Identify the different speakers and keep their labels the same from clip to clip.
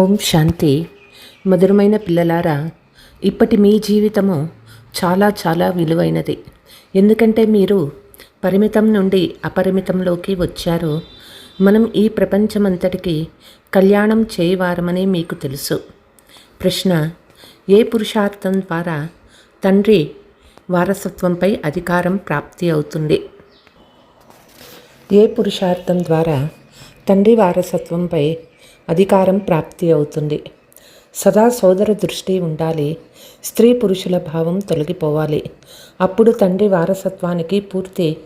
Speaker 1: ఓం శాంతి. మధురమైన పిల్లలారా ఇప్పటి మీ జీవితము చాలా చాలా విలువైనది. ఎందుకంటే మీరు పరిమితం నుండి అపరిమితంలోకి వచ్చారు మనం ఈ ప్రపంచమంతటికి కళ్యాణం చేయవారమని మీకు తెలుసు. ప్రశ్న ఏ పురుషార్థం ద్వారా తండ్రి వారసత్వంపై అధికారం ప్రాప్తి అవుతుంది? ఏ పురుషార్థం ద్వారా తండ్రి వారసత్వంపై అధికారం ప్రాప్తి అవుతుంది. సదా సోదర దృష్టి ఉండాలి. స్త్రీ పురుషుల భావం తొలగిపోవాలి. అప్పుడు తండ్రి వారసత్వానికి పూర్తి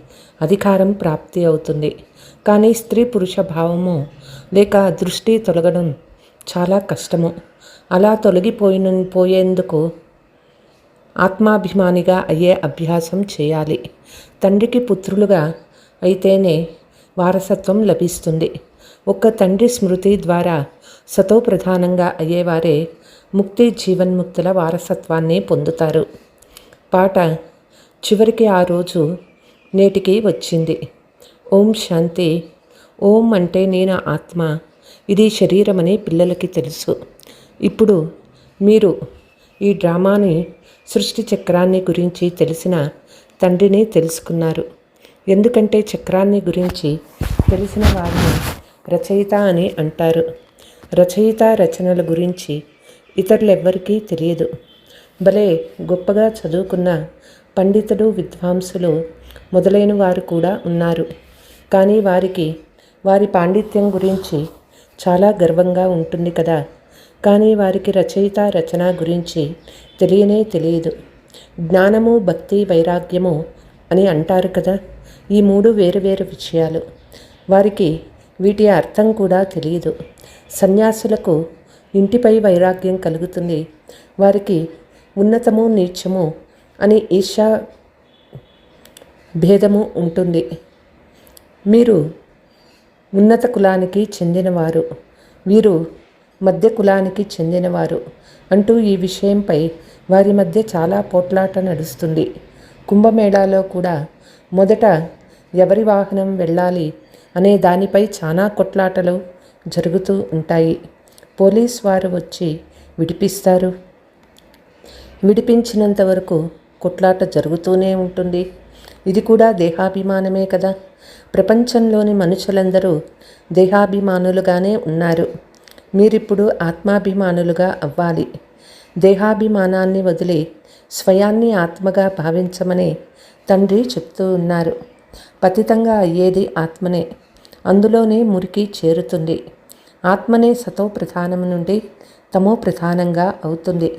Speaker 1: అధికారం ప్రాప్తి అవుతుంది. కానీ స్త్రీ పురుష భావము లేక దృష్టి తొలగడం చాలా కష్టము. అలా తొలగిపోయిన పోయేందుకు ఆత్మాభిమానిగా అయ్యే అభ్యాసం చేయాలి. తండ్రికి పుత్రులుగా అయితేనే వారసత్వం లభిస్తుంది. ఒక్క తండ్రి స్మృతి ద్వారా సతో ప్రధానంగా అయ్యేవారే ముక్తి జీవన్ముక్తుల వారసత్వాన్ని పొందుతారు. పాట చివరికి ఆ రోజు నేటికి వచ్చింది. ఓం శాంతి. ఓం అంటే నేను ఆత్మ. ఇది శరీరమని పిల్లలకి తెలుసు. ఇప్పుడు మీరు ఈ డ్రామాని సృష్టి చక్రాన్ని గురించి తెలిసిన తండ్రిని తెలుసుకున్నారు. ఎందుకంటే చక్రాన్ని గురించి తెలిసిన వారిని రచయిత అని అంటారు. రచయిత రచనల గురించి ఇతరులెవ్వరికీ తెలియదు. భలే గొప్పగా చదువుకున్న పండితులు విద్వాంసులు మొదలైన వారు కూడా ఉన్నారు. కానీ వారికి వారి పాండిత్యం గురించి చాలా గర్వంగా ఉంటుంది కదా. కానీ వారికి రచయిత రచన గురించి తెలియనే తెలియదు. జ్ఞానము భక్తి వైరాగ్యము అని అంటారు కదా. ఈ మూడు వేరు వేరు విషయాలు. వారికి వీటి అర్థం కూడా తెలియదు. సన్యాసులకు ఇంటిపై వైరాగ్యం కలుగుతుంది. వారికి ఉన్నతము నీచము అని ఈర్షా భేదము ఉంటుంది. మీరు ఉన్నత కులానికి చెందినవారు. వీరు మధ్య కులానికి చెందినవారు అంటూ ఈ విషయంపై వారి మధ్య చాలా పోట్లాట నడుస్తుంది. కుంభమేళాలో కూడా మొదట ఎవరి వాహనం వెళ్ళాలి అనే దానిపై చాలా కొట్లాటలు జరుగుతూ ఉంటాయి. పోలీస్ వారు వచ్చి విడిపిస్తారు. విడిపించినంత వరకు కొట్లాట జరుగుతూనే ఉంటుంది. ఇది కూడా దేహాభిమానమే కదా. ప్రపంచంలోని మనుషులందరూ దేహాభిమానులుగానే ఉన్నారు. మీరిప్పుడు ఆత్మాభిమానులుగా అవ్వాలి. దేహాభిమానాన్ని వదిలి స్వయాన్ని ఆత్మగా భావించమని తండ్రి చెప్తూ ఉన్నారు. పతితంగా అయ్యేది ఆత్మనే. అందులోనే మురికి చేరుతుంది. ఆత్మనే సతో ప్రధానం నుండి తమో ప్రధానంగా అవుతుంది.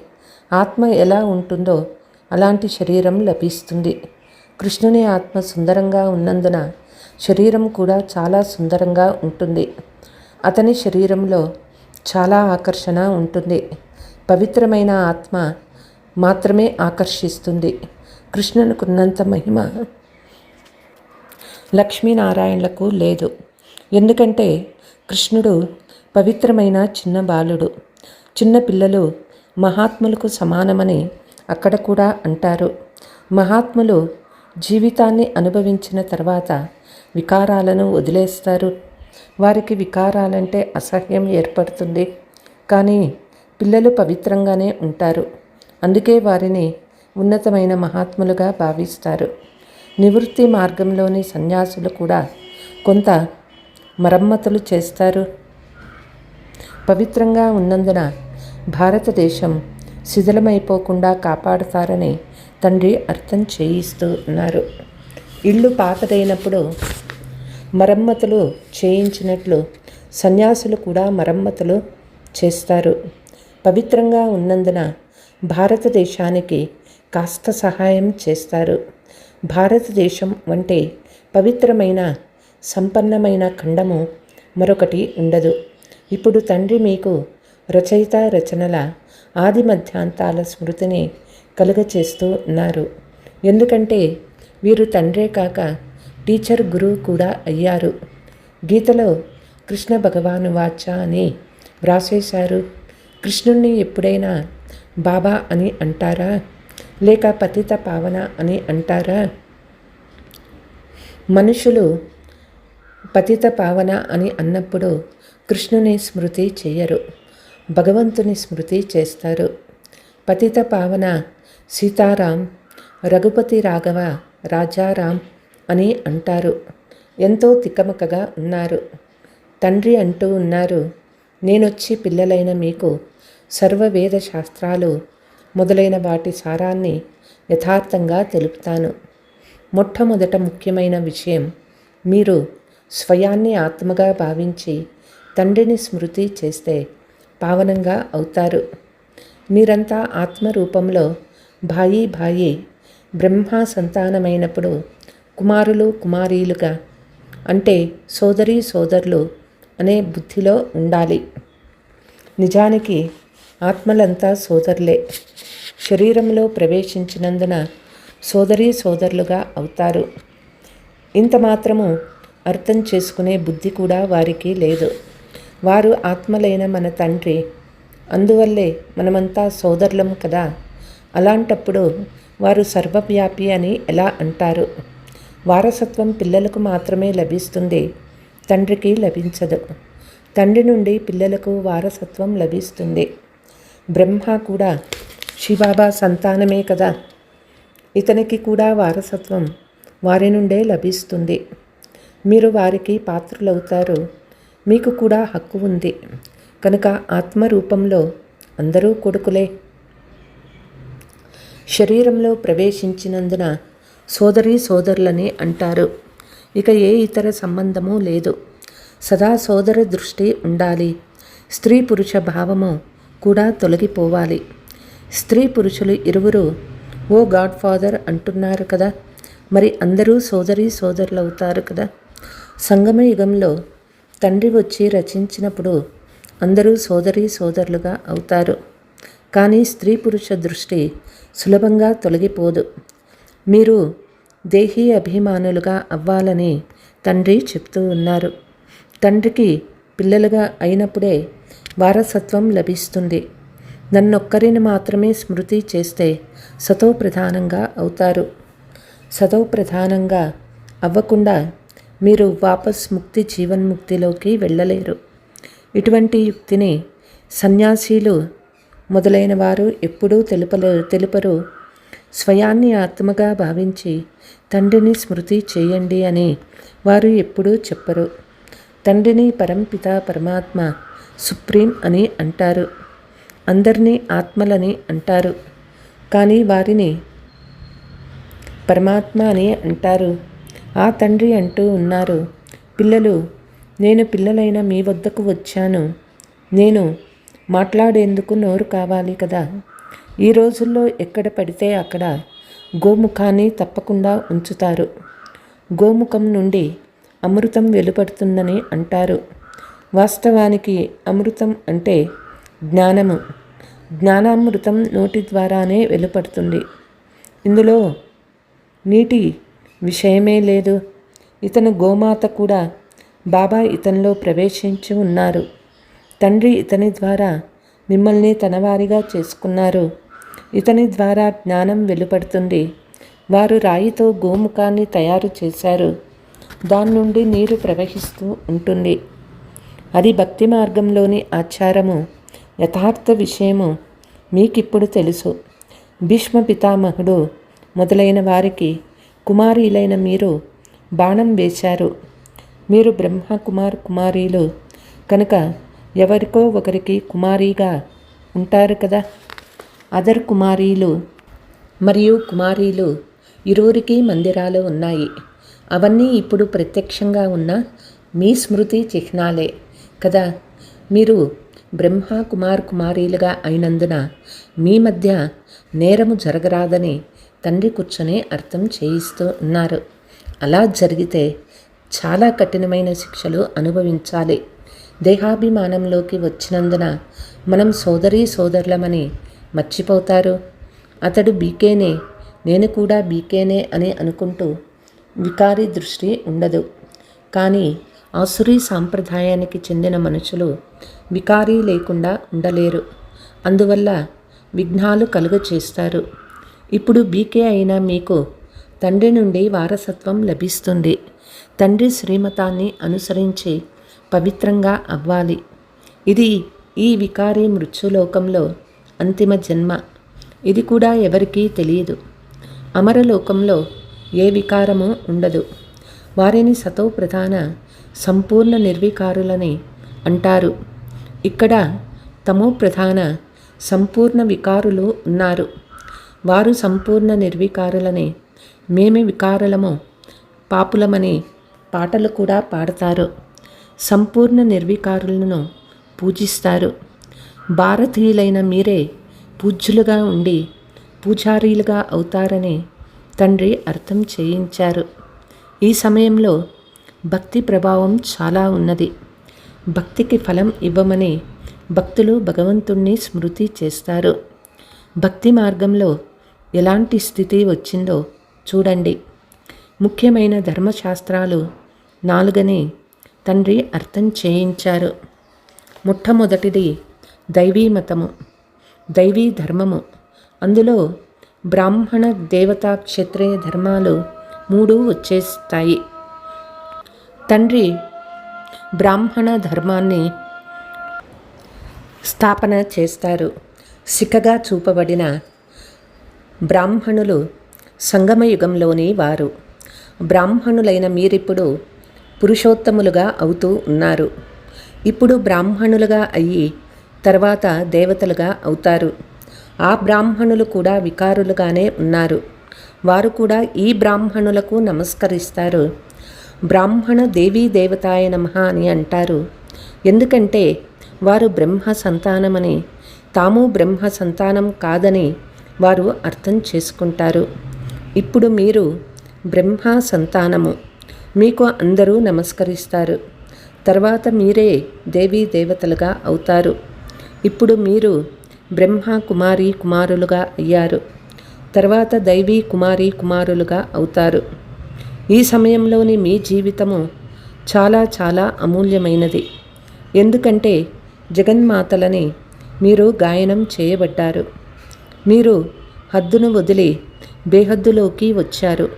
Speaker 1: ఆత్మ ఎలా ఉంటుందో అలాంటి శరీరం లభిస్తుంది. కృష్ణుని ఆత్మ సుందరంగా ఉన్నందున శరీరం కూడా చాలా సుందరంగా ఉంటుంది. అతని శరీరంలో చాలా ఆకర్షణ ఉంటుంది. పవిత్రమైన ఆత్మ మాత్రమే ఆకర్షిస్తుంది. కృష్ణునికున్నంత మహిమ లక్ష్మీనారాయణలకు లేదు. ఎందుకంటే కృష్ణుడు పవిత్రమైన చిన్న బాలుడు. చిన్న పిల్లలు మహాత్ములకు సమానమని అక్కడ కూడా అంటారు. మహాత్ములు జీవితాన్ని అనుభవించిన తర్వాత వికారాలను వదిలేస్తారు. వారికి వికారాలంటే అసహ్యం ఏర్పడుతుంది. కానీ పిల్లలు పవిత్రంగానే ఉంటారు. అందుకే వారిని ఉన్నతమైన మహాత్ములుగా భావిస్తారు. నివృత్తి మార్గంలోని సన్యాసులు కూడా కొంత మరమ్మతులు చేస్తారు. పవిత్రంగా ఉన్నందున భారతదేశం శిథిలమైపోకుండా కాపాడుతారని తండ్రి అర్థం చేయిస్తూ ఉన్నారు. ఇల్లు పాతదైనప్పుడు మరమ్మతులు చేయించినట్లు సన్యాసులు కూడా మరమ్మతులు చేస్తారు. పవిత్రంగా ఉన్నందున భారతదేశానికి కాస్త సహాయం చేస్తారు. భారతదేశం వంటి పవిత్రమైన సంపన్నమైన ఖండము మరొకటి ఉండదు. ఇప్పుడు తండ్రి మీకు రచయిత రచనల ఆది మధ్యాంతాల స్మృతిని కలుగచేస్తూ ఉన్నారు. ఎందుకంటే వీరు తండ్రే కాక టీచర్ గురువు కూడా అయ్యారు. గీతలో కృష్ణ భగవాను వాచ అని వ్రాసేశారు. కృష్ణుణ్ణి ఎప్పుడైనా బాబా అని అంటారా? లేక పతిత పావన అని అంటారా? మనుషులు పతిత పావన అని అన్నప్పుడు కృష్ణుని స్మృతి చెయ్యరు భగవంతుని స్మృతి చేస్తారు. పతిత పావన సీతారాం రఘుపతి రాఘవ రాజారాం అని అంటారు. ఎంతో తికమకగా ఉన్నారు. తండ్రి అంటూ ఉన్నారు నేనొచ్చి పిల్లలైన మీకు సర్వవేద శాస్త్రాలు మొదలైన వాటి సారాన్ని యథార్థంగా తెలుపుతాను. మొట్టమొదట ముఖ్యమైన విషయం మీరు స్వయాన్ని ఆత్మగా భావించి తండ్రిని స్మృతి చేస్తే పావనంగా అవుతారు. మీరంతా ఆత్మరూపంలో భాయి భాయి బ్రహ్మ సంతానమైనప్పుడు కుమారులు కుమారీలుగా అంటే సోదరీ సోదరులు అనే బుద్ధిలో ఉండాలి. నిజానికి ఆత్మలంతా సోదరులే. శరీరంలో ప్రవేశించినందున సోదరీ సోదరులుగా అవుతారు. ఇంత మాత్రము అర్థం చేసుకునే బుద్ధి కూడా వారికి లేదు. వారు ఆత్మలైన మన తండ్రి. అందువల్లే మనమంతా సోదరులం కదా. అలాంటప్పుడు వారు సర్వవ్యాపి అని ఎలా అంటారు? వారసత్వం పిల్లలకు మాత్రమే లభిస్తుంది తండ్రికి లభించదు. తండ్రి నుండి పిల్లలకు వారసత్వం లభిస్తుంది. బ్రహ్మ కూడా శివాబా సంతానమే కదా. ఇతనికి కూడా వారసత్వం వారి నుండే లభిస్తుంది. మీరు వారికి పాత్రులవుతారు. మీకు కూడా హక్కు ఉంది. కనుక ఆత్మరూపంలో అందరూ కొడుకులే. శరీరంలో ప్రవేశించినందున సోదరి సోదరులని అంటారు. ఇక ఏ ఇతర సంబంధము లేదు. సదా సోదర దృష్టి ఉండాలి. స్త్రీ పురుష భావము కూడా తొలగిపోవాలి. స్త్రీ పురుషులు ఇరువురు ఓ గాడ్ ఫాదర్ అంటున్నారు కదా. మరి అందరూ సోదరి సోదరులు అవుతారు కదా. సంగమ యుగంలో తండ్రి వచ్చి రచించినప్పుడు అందరూ సోదరి సోదరులుగా అవుతారు. కానీ స్త్రీ పురుష దృష్టి సులభంగా తొలగిపోదు. మీరు దేహీ అభిమానులుగా అవ్వాలని తండ్రి చెప్తూ ఉన్నారు. తండ్రికి పిల్లలుగా అయినప్పుడే వారసత్వం లభిస్తుంది. నన్నొక్కరిని మాత్రమే స్మృతి చేస్తే సతో ప్రధానంగా అవుతారు. సతో ప్రధానంగా అవ్వకుండా మీరు వాపస్ ముక్తి జీవన్ముక్తిలోకి వెళ్ళలేరు. ఇటువంటి యుక్తిని సన్యాసీలు మొదలైన వారు ఎప్పుడూ తెలుపలే తెలుపరు. స్వయాన్ని ఆత్మగా భావించి తండ్రిని స్మృతి చేయండి అని వారు ఎప్పుడూ చెప్పరు. తండ్రిని పరంపిత పరమాత్మ సుప్రీం అని అంటారు. అందరినీ ఆత్మలని అంటారు. కానీ వారిని పరమాత్మ అని అంటారు. ఆ తండ్రి అంటూ ఉన్నారు పిల్లలు నేను పిల్లలైన మీ వద్దకు వచ్చాను. నేను మాట్లాడేందుకు నోరు కావాలి కదా. ఈ రోజుల్లో ఎక్కడ పడితే అక్కడ గోముఖాన్ని తప్పకుండా ఉంచుతారు. గోముఖం నుండి అమృతం వెలుపడుతుందని అంటారు. వాస్తవానికి అమృతం అంటే జ్ఞానము. జ్ఞానామృతం నోటి ద్వారానే వెలుపడుతుంది. ఇందులో నీటి విషయమే లేదు. ఇతను గోమాత కూడా. బాబా ఇతనిలో ప్రవేశించి ఉన్నారు. తండ్రి ఇతని ద్వారా మిమ్మల్ని తనవారిగా చేసుకున్నారు. ఇతని ద్వారా జ్ఞానం వెలుపడుతుంది. వారు రాయితో గోముఖాన్ని తయారు చేశారు. దాని నుండి నీరు ప్రవహిస్తూ ఉంటుంది. అది భక్తి మార్గంలోని ఆచారము. యథార్థ విషయము. మీకిప్పుడు తెలుసు. భీష్మ పితామహుడు మొదలైన వారికి కుమారీలైన మీరు బాణం వేశారు. మీరు బ్రహ్మ కుమార్ కుమారీలు. కనుక ఎవరికో ఒకరికి కుమారీగా ఉంటారు కదా? అదర్ కుమారీలు మరియు కుమారీలు ఇరువురికి మందిరాలు ఉన్నాయి. అవన్నీ ఇప్పుడు ప్రత్యక్షంగా ఉన్న మీ స్మృతి చిహ్నాలే కదా? మీరు బ్రహ్మ కుమార్ కుమారీలుగా అయినందున మీ మధ్య నేరము జరగరాదని తండ్రి కూర్చొని అర్థం చేయిస్తూ ఉన్నారు అలా జరిగితే చాలా కఠినమైన శిక్షలు అనుభవించాలి. దేహాభిమానంలోకి వచ్చినందున మనం సోదరీ సోదరులమని మర్చిపోతారు. అతడు బీకేనే నేను కూడా బీకేనే అని అనుకుంటూ వికారి దృష్టి ఉండదు. కానీ ఆసురీ సాంప్రదాయానికి చెందిన మనుషులు వికారీ లేకుండా ఉండలేరు. అందువల్ల విఘ్నాలు కలుగ చేస్తారు ఇప్పుడు బీకే అయిన మీకు తండ్రి నుండి వారసత్వం లభిస్తుంది. తండ్రి శ్రీమతాన్ని అనుసరించి పవిత్రంగా అవ్వాలి. ఇది ఈ వికారి మృత్యులోకంలో అంతిమ జన్మ. ఇది కూడా ఎవరికీ తెలియదు. అమరలోకంలో ఏ వికారము ఉండదు. వారిని సతో ప్రధాన సంపూర్ణ నిర్వికారులని అంటారు. ఇక్కడ తమో ప్రధాన సంపూర్ణ వికారులు ఉన్నారు. వారు సంపూర్ణ నిర్వికారులని. మేమే వికారులము పాపులమని పాటలు కూడా పాడతారు. సంపూర్ణ నిర్వికారులను పూజిస్తారు. భారతీయులైన మీరే పూజ్యులుగా ఉండి పూజారీలుగా అవుతారని తండ్రి అర్థం చేయించారు. ఈ సమయంలో భక్తి ప్రభావం చాలా ఉన్నది. భక్తికి ఫలం ఇవ్వమని భక్తులు భగవంతుణ్ణి స్మృతి చేస్తారు. భక్తి మార్గంలో ఎలాంటి స్థితి వచ్చిందో చూడండి. ముఖ్యమైన ధర్మశాస్త్రాలు నాలుగని తండ్రి అర్థం చేయించారు. మొట్టమొదటిది దైవీ మతము దైవీ ధర్మము. అందులో బ్రాహ్మణ దేవతా క్షత్రియ ధర్మాలు మూడు వచ్చేస్తాయి. తండ్రి బ్రాహ్మణ ధర్మాన్ని స్థాపన చేస్తారు. సిక్కగా చూపబడిన బ్రాహ్మణులు సంగమయుగంలోని వారు. బ్రాహ్మణులైన మీరిప్పుడు పురుషోత్తములుగా అవుతూ ఉన్నారు. ఇప్పుడు బ్రాహ్మణులుగా అయ్యి తర్వాత దేవతలుగా అవుతారు. ఆ బ్రాహ్మణులు కూడా వికారులుగానే ఉన్నారు. వారు కూడా ఈ బ్రాహ్మణులకు నమస్కరిస్తారు. బ్రాహ్మణ దేవీ దేవతాయ నమ అని అంటారు. ఎందుకంటే వారు బ్రహ్మ సంతానమని తాము బ్రహ్మ సంతానం కాదని వారు అర్థం చేసుకుంటారు. ఇప్పుడు మీరు బ్రహ్మ సంతానము మీకు అందరూ నమస్కరిస్తారు. తర్వాత మీరే దేవీ దేవతలుగా అవుతారు. ఇప్పుడు మీరు బ్రహ్మ కుమారి కుమారులుగా అయ్యారు. తర్వాత దైవీ కుమారి కుమారులుగా అవుతారు. ఈ సమయంలోని మీ జీవితము చాలా చాలా అమూల్యమైనది. ఎందుకంటే జగన్మాతలని మీరు గాయనం చేయబడ్డారు. మీరు హద్దును వదిలి బేహద్దులోకి వచ్చారు.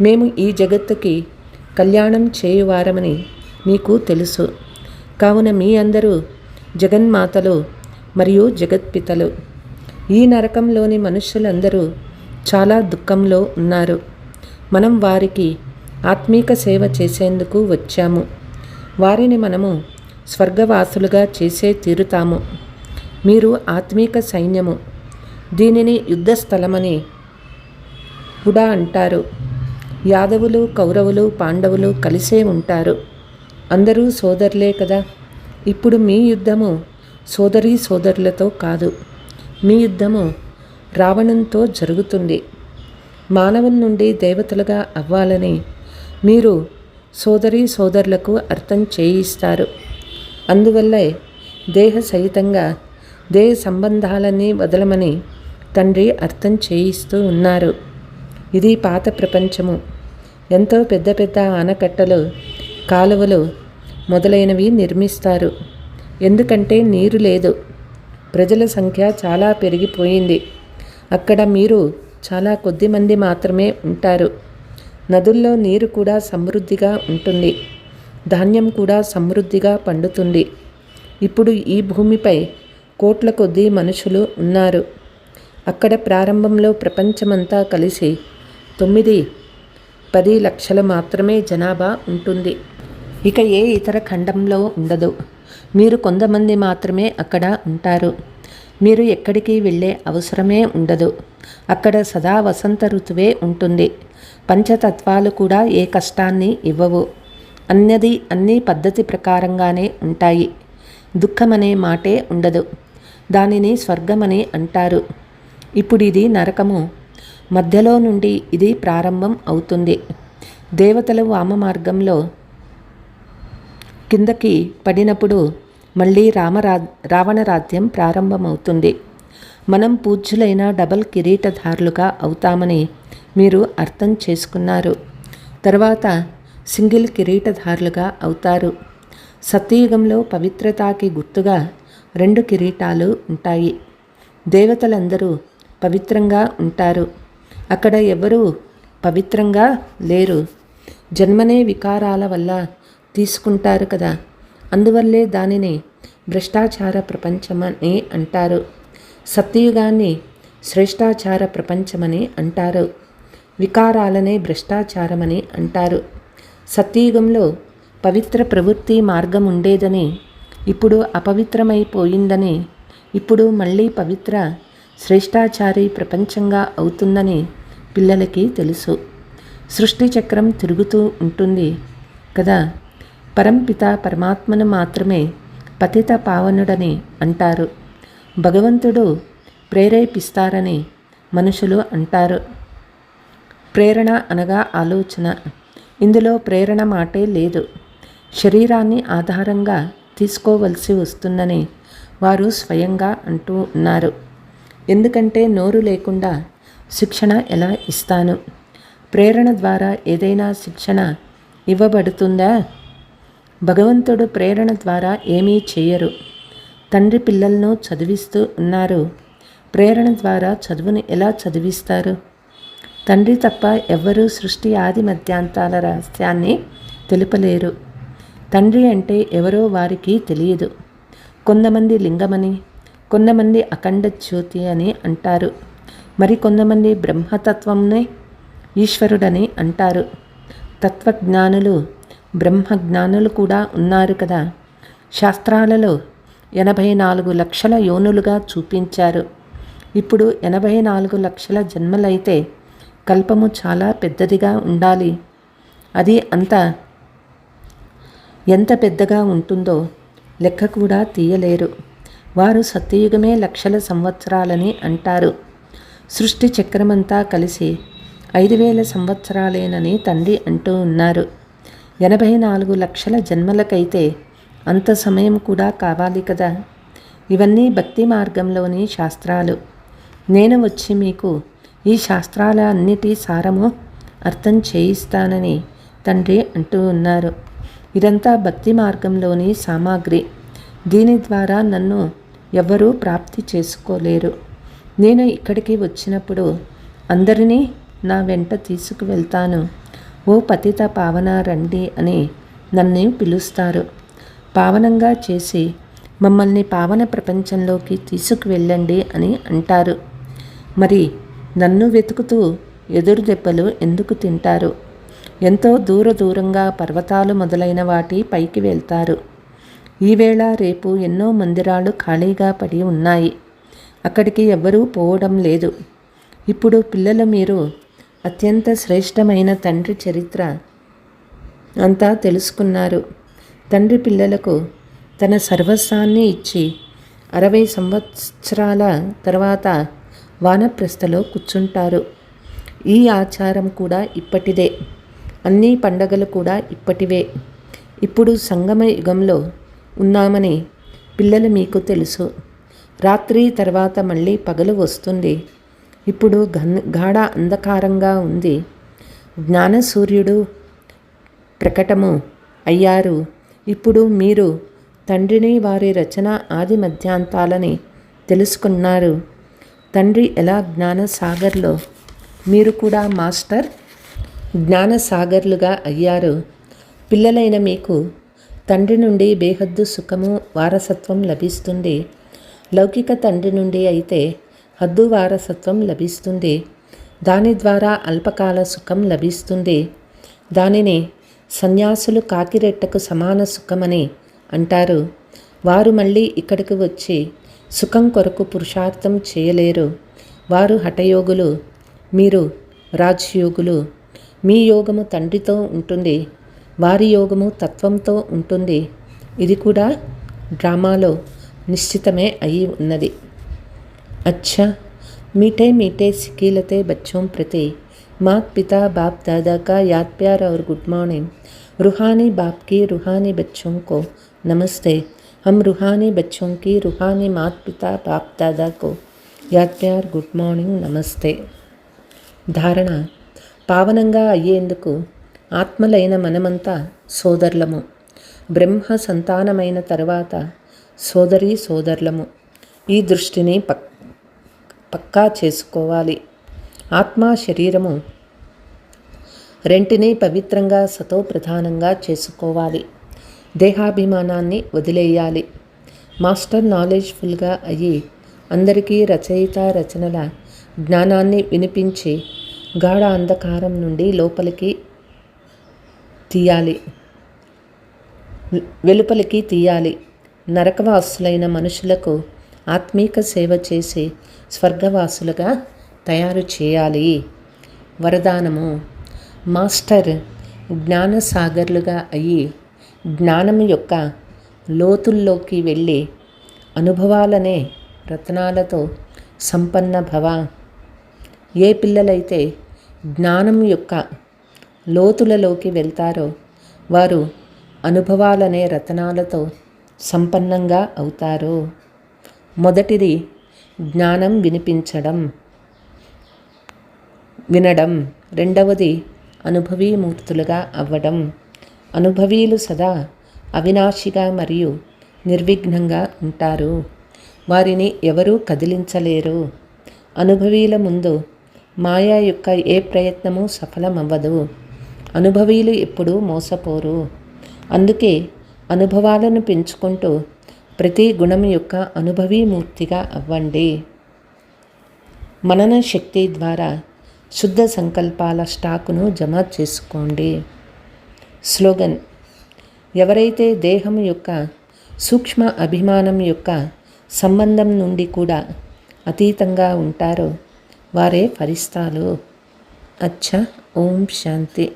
Speaker 1: మేము ఈ జగత్తుకి కళ్యాణం చేయువారమని మీకు తెలుసు. కావున మీ అందరూ జగన్మాతలు మరియు జగత్పితలు. ఈ నరకంలోని మనుషులందరూ చాలా దుఃఖంలో ఉన్నారు. మనం వారికి ఆత్మీక సేవ చేసేందుకు వచ్చాము. వారిని మనము స్వర్గవాసులుగా చేసే తీరుతాము. మీరు ఆత్మీక సైన్యము. దీనిని యుద్ధస్థలమని కూడా అంటారు. యాదవులు కౌరవులు పాండవులు కలిసే ఉంటారు. అందరూ సోదరులే కదా. ఇప్పుడు మీ యుద్ధము సోదరీ సోదరులతో కాదు. మీ యుద్ధము రావణంతో జరుగుతుంది. మానవుల నుండి దేవతలుగా అవ్వాలని మీరు సోదరీ సోదరులకు అర్థం చేయిస్తారు. అందువల్లే దేహ సహితంగా దేహ సంబంధాలన్నీ వదలమని తండ్రి అర్థం చేయిస్తూ ఉన్నారు. ఇది పాత ప్రపంచము. ఎంతో పెద్ద పెద్ద ఆనకట్టలు కాలువలు మొదలైనవి నిర్మిస్తారు. ఎందుకంటే నీరు లేదు. ప్రజల సంఖ్య చాలా పెరిగిపోయింది. అక్కడ మీరు చాలా కొద్ది మంది మాత్రమే ఉంటారు. నదుల్లో నీరు కూడా సమృద్ధిగా ఉంటుంది. ధాన్యం కూడా సమృద్ధిగా పండుతుంది. ఇప్పుడు ఈ భూమిపై కోట్ల కొద్దీ మనుషులు ఉన్నారు. అక్కడ ప్రారంభంలో ప్రపంచమంతా కలిసి తొమ్మిది పది లక్షలు మాత్రమే జనాభా ఉంటుంది. ఇక ఏ ఇతర ఖండంలో ఉండదు. మీరు కొంతమంది మాత్రమే అక్కడ ఉంటారు. మీరు ఎక్కడికి వెళ్ళే అవసరమే ఉండదు. అక్కడ సదా వసంత ఋతువే ఉంటుంది. పంచతత్వాలు కూడా ఏ కష్టాన్ని ఇవ్వవు. అన్నది అన్ని పద్ధతి ప్రకారంగానే ఉంటాయి. దుఃఖమనే మాటే ఉండదు. దానిని స్వర్గమని అంటారు. ఇప్పుడు ఇది నరకము. మధ్యలో నుండి ఇది ప్రారంభం అవుతుంది. దేవతలు వామ మార్గంలో కిందకి పడినప్పుడు మళ్ళీ రామరా రావణరాజ్యం ప్రారంభమవుతుంది. మనం పూజ్యులైన డబల్ కిరీటధారులుగా అవుతామని మీరు అర్థం చేసుకున్నారు. తర్వాత సింగిల్ కిరీటధారులుగా అవుతారు. సత్యయుగంలో పవిత్రతాకి గుర్తుగా రెండు కిరీటాలు ఉంటాయి. దేవతలందరూ పవిత్రంగా ఉంటారు. అక్కడ ఎవరు పవిత్రంగా లేరు. జన్మనే వికారాల వల్ల తీసుకుంటారు కదా. అందువల్లే దానిని భ్రష్టాచార ప్రపంచమని అంటారు. సత్యయుగాన్ని శ్రేష్టాచార ప్రపంచమని అంటారు. వికారాలనే భ్రష్టాచారమని అంటారు. సత్యయుగంలో పవిత్ర ప్రవృత్తి మార్గం ఉండేదని ఇప్పుడు అపవిత్రమైపోయిందని ఇప్పుడు మళ్ళీ పవిత్ర శ్రేష్టాచారి ప్రపంచంగా అవుతుందని పిల్లలకి తెలుసు. సృష్టి చక్రం తిరుగుతూ ఉంటుంది కదా. పరంపిత పరమాత్మను మాత్రమే పతిత పావనుడని అంటారు. భగవంతుడు ప్రేరేపిస్తారని మనుషులు అంటారు. ప్రేరణ అనగా ఆలోచన. ఇందులో ప్రేరణ మాటే లేదు. శరీరాన్ని ఆధారంగా తీసుకోవలసి వస్తుందని వారు స్వయంగా అంటూ ఉన్నారు. ఎందుకంటే నోరు లేకుండా శిక్షణ ఎలా ఇస్తాను? ప్రేరణ ద్వారా ఏదైనా శిక్షణ ఇవ్వబడుతుందా? భగవంతుడు ప్రేరణ ద్వారా ఏమీ చేయరు. తండ్రి పిల్లలను చదివిస్తూ ఉన్నారు. ప్రేరణ ద్వారా చదువుని ఎలా చదివిస్తారు? తండ్రి తప్ప ఎవ్వరూ సృష్టి ఆది మధ్యాంతాల రహస్యాన్ని తెలుపలేరు. తండ్రి అంటే ఎవరో వారికి తెలియదు. కొంతమంది లింగమని కొంతమంది అఖండ జ్యోతి అని అంటారు. మరి కొంతమంది బ్రహ్మతత్వంనే ఈశ్వరుడని అంటారు. తత్వజ్ఞానులు బ్రహ్మజ్ఞానులు కూడా ఉన్నారు కదా. శాస్త్రాలలో ఎనభై నాలుగు లక్షల యోనులుగా చూపించారు. ఇప్పుడు ఎనభై నాలుగు లక్షల జన్మలైతే కల్పము చాలా పెద్దదిగా ఉండాలి. అది అంత ఎంత పెద్దగా ఉంటుందో లెక్క కూడా తీయలేరు. వారు సత్యయుగమే లక్షల సంవత్సరాలని అంటారు. సృష్టి చక్రమంతా కలిసి ఐదు వేల సంవత్సరాలేనని తండ్రి అంటూ ఉన్నారు. ఎనభై నాలుగు లక్షల జన్మలకైతే అంత సమయం కూడా కావాలి కదా? ఇవన్నీ భక్తి మార్గంలోని శాస్త్రాలు. నేను వచ్చి మీకు ఈ శాస్త్రాల అన్నిటి సారము అర్థం చేయిస్తానని తండ్రి అంటూ ఉన్నారు. ఇదంతా భక్తి మార్గంలోని సామాగ్రి. దీని ద్వారా నన్ను ఎవ్వరూ ప్రాప్తి చేసుకోలేరు. నేను ఇక్కడికి వచ్చినప్పుడు అందరినీ నా వెంట తీసుకువెళ్తాను. ఓ పతిత పావన రండి అని నన్ను పిలుస్తారు. పావనంగా చేసి మమ్మల్ని పావన ప్రపంచంలోకి తీసుకువెళ్ళండి అని అంటారు. మరి నన్ను వెతుకుతూ ఎదురు దెబ్బలు ఎందుకు తింటారు? ఎంతో దూర దూరంగా పర్వతాలు మొదలైన వాటి పైకి వెళ్తారు. ఈవేళ రేపు ఎన్నో మందిరాలు ఖాళీగా పడి ఉన్నాయి. అక్కడికి ఎవ్వరూ పోవడం లేదు. ఇప్పుడు పిల్లలు మీరు అత్యంత శ్రేష్టమైన తండ్రి చరిత్ర అంతా తెలుసుకున్నారు. తండ్రి పిల్లలకు తన సర్వస్వాన్ని ఇచ్చి అరవై సంవత్సరాల తర్వాత వానప్రస్థలో కూర్చుంటారు. ఈ ఆచారం కూడా ఇప్పటిదే. అన్ని పండగలు కూడా ఇప్పటివే. ఇప్పుడు సంగమ యుగంలో ఉన్నామని పిల్లలు మీకు తెలుసు. రాత్రి తర్వాత మళ్ళీ పగలు వస్తుంది. ఇప్పుడు గన్ గాఢ అంధకారంగా ఉంది. జ్ఞాన సూర్యుడు ప్రకటము అయ్యారు. ఇప్పుడు మీరు తండ్రిని వారి రచన ఆది మధ్యాంతాలని తెలుసుకున్నారు. తండ్రి ఎలా జ్ఞానసాగర్లో? మీరు కూడా మాస్టర్ జ్ఞానసాగర్లుగా అయ్యారు. పిల్లలైన మీకు తండ్రి నుండి బేహద్దు సుఖము వారసత్వం లభిస్తుంది లౌకిక తండ్రి నుండి అయితే హద్దు వారసత్వం లభిస్తుంది దాని ద్వారా అల్పకాల సుఖం లభిస్తుంది దానిని సన్యాసులు కాకిరెట్టకు సమాన సుఖమని అంటారు. వారు మళ్ళీ ఇక్కడికి వచ్చి సుఖం కొరకు పురుషార్థం చేయలేరు. వారు హఠయోగులు మీరు రాజ్యోగులు. మీ యోగము తండ్రితో ఉంటుంది వారి యోగము తత్వంతో ఉంటుంది ఇది కూడా డ్రామాలో నిశ్చితమే అయి ఉన్నది अच्छा मीठे मीठे सिकीलते बच्चों प्रति मात पिता बाप दादा का याद प्यार और गुड मॉर्निंग रूहानी बाप की रूहानी बच्चों को नमस्ते हम रूहानी बच्चों की रूहानी मात पिता बाप दादा को యాద్ ప్యార్ గుడ్ మార్నింగ్ నమస్తే ధారణ పావనంగా అయ్యేందుకు ఆత్మలైన మనమంతా సోదరులము. బ్రహ్మ సంతానమైన తర్వాత సోదరి సోదరులము. ఈ దృష్టిని పక్ పక్కా చేసుకోవాలి. ఆత్మ శరీరము రెంటిని పవిత్రంగా సతో ప్రధానంగా చేసుకోవాలి. దేహాభిమానాన్ని వదిలేయాలి. మాస్టర్ నాలెడ్జ్ఫుల్గా అయ్యి అందరికీ రచయిత రచనల జ్ఞానాన్ని వినిపించి గాఢ అంధకారం నుండి లోపలికి తీయాలి. వెలుపలికి తీయాలి. నరకవాసులైన మనుషులకు ఆత్మీక సేవ చేసి స్వర్గవాసులుగా తయారు చేయాలి. వరదానము. మాస్టర్ జ్ఞానసాగర్లుగా అయ్యి జ్ఞానం యొక్క లోతుల్లోకి వెళ్ళి అనుభవాలనే రత్నాలతో సంపన్న భవ. ఏ పిల్లలైతే జ్ఞానం యొక్క లోతులలోకి వెళ్తారో వారు అనుభవాలనే రతనాలతో సంపన్నంగా అవుతారు? మొదటిది జ్ఞానం వినిపించడం. వినడం. రెండవది అనుభవీమూర్తులుగా అవ్వడం. అనుభవీలు సదా అవినాశిగా మరియు నిర్విఘ్నంగా ఉంటారు. వారిని ఎవరూ కదిలించలేరు. అనుభవీల ముందు మాయా యొక్క ఏ ప్రయత్నము సఫలమవ్వదు. అనుభవీలు ఎప్పుడూ మోసపోరు. అందుకే అనుభవాలను పెంచుకుంటూ ప్రతి గుణం యొక్క అనుభవీమూర్తిగా అవ్వండి. మనన శక్తి ద్వారా శుద్ధ సంకల్పాల స్టాకును జమ చేసుకోండి. స్లోగన్ ఎవరైతే దేహం యొక్క సూక్ష్మ అభిమానం యొక్క సంబంధం నుండి కూడా అతీతంగా ఉంటారో వారే ఫరిస్తాలు. అచ్చ ఓం శాంతి.